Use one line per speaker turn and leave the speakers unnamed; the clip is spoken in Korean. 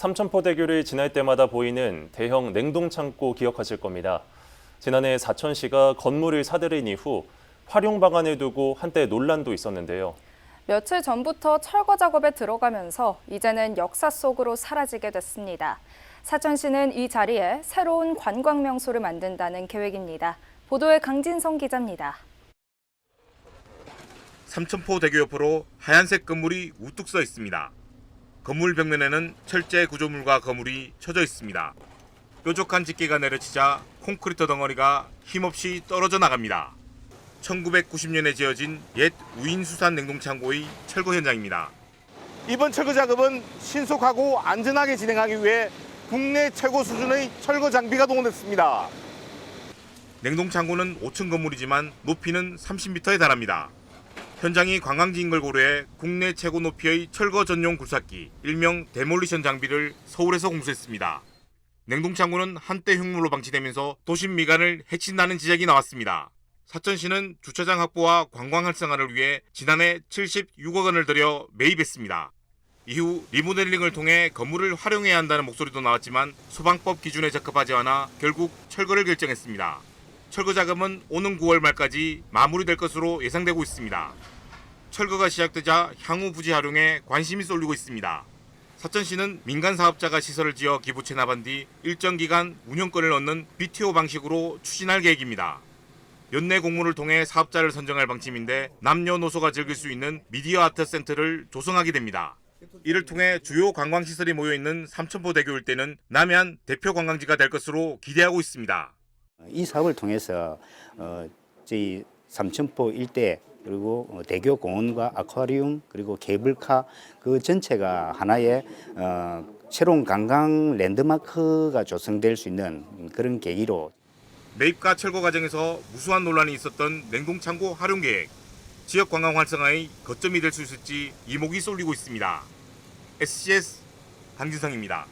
삼천포대교를 지날 때마다 보이는 대형 냉동창고 기억하실 겁니다. 지난해 사천시가 건물을 사들인 이후 활용 방안을 두고 한때 논란도 있었는데요.
며칠 전부터 철거 작업에 들어가면서 이제는 역사 속으로 사라지게 됐습니다. 사천시는 이 자리에 새로운 관광 명소를 만든다는 계획입니다. 보도에 강진성 기자입니다.
삼천포 대교 옆으로 하얀색 건물이 우뚝 서 있습니다. 건물 벽면에는 철제 구조물과 거물이 쳐져 있습니다. 뾰족한 집게가 내려치자 콘크리트 덩어리가 힘없이 떨어져 나갑니다. 1990년에 지어진 옛 우인수산 냉동창고의 철거 현장입니다.
이번 철거 작업은 신속하고 안전하게 진행하기 위해 국내 최고 수준의 철거 장비가 동원됐습니다.
냉동창고는 5층 건물이지만 높이는 30m에 달합니다. 현장이 관광지인 걸 고려해 국내 최고 높이의 철거 전용 굴삭기, 일명 데몰리션 장비를 서울에서 공수했습니다. 냉동창고는 한때 흉물로 방치되면서 도심 미관을 해친다는 지적이 나왔습니다. 사천시는 주차장 확보와 관광 활성화를 위해 지난해 76억 원을 들여 매입했습니다. 이후 리모델링을 통해 건물을 활용해야 한다는 목소리도 나왔지만 소방법 기준에 적합하지 않아 결국 철거를 결정했습니다. 철거 작업은 오는 9월 말까지 마무리될 것으로 예상되고 있습니다. 철거가 시작되자 향후 부지 활용에 관심이 쏠리고 있습니다. 사천시는 민간 사업자가 시설을 지어 기부 체납한 뒤 일정 기간 운영권을 얻는 BTO 방식으로 추진할 계획입니다. 연내 공모를 통해 사업자를 선정할 방침인데 남녀노소가 즐길 수 있는 미디어 아트 센터를 조성하게 됩니다. 이를 통해 주요 관광 시설이 모여 있는 삼천포 대교 일대는 남해안 대표 관광지가 될 것으로 기대하고 있습니다.
이 사업을 통해서 어, 저희 삼천포 일대 그리고 어, 대교 공원과 아쿠아리움 그리고 케이블카 그 전체가 하나의 어, 새로운 관광 랜드마크가 조성될 수 있는 그런 계기로
매입과 철거 과정에서 무수한 논란이 있었던 냉동창고 활용 계획, 지역 관광 활성화의 거점이 될 수 있을지 이목이 쏠리고 있습니다. SCS 강진성입니다.